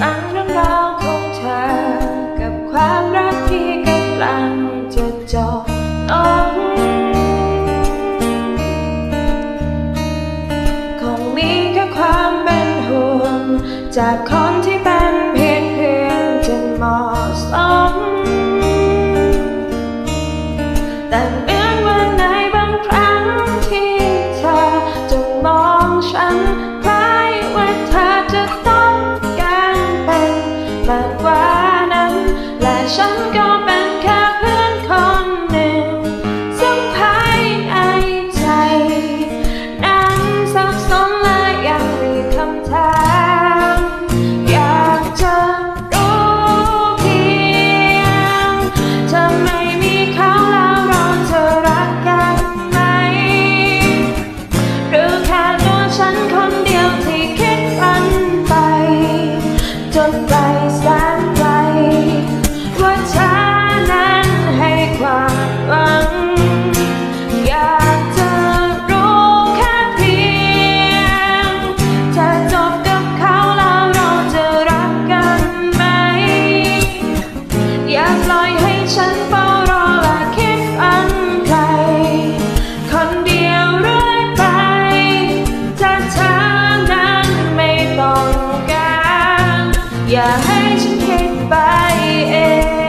ฟังเรื่องราวของเธอ กับความรักที่กำลังจะจบลงคงมีแค่ความเป็นห่วง จากคนที่เป็นเพียงเพื่อนจะมาสมแต่เมื่อวันไหนบางครั้งที่เธอจะมองฉัน จ magic came by. Yeah.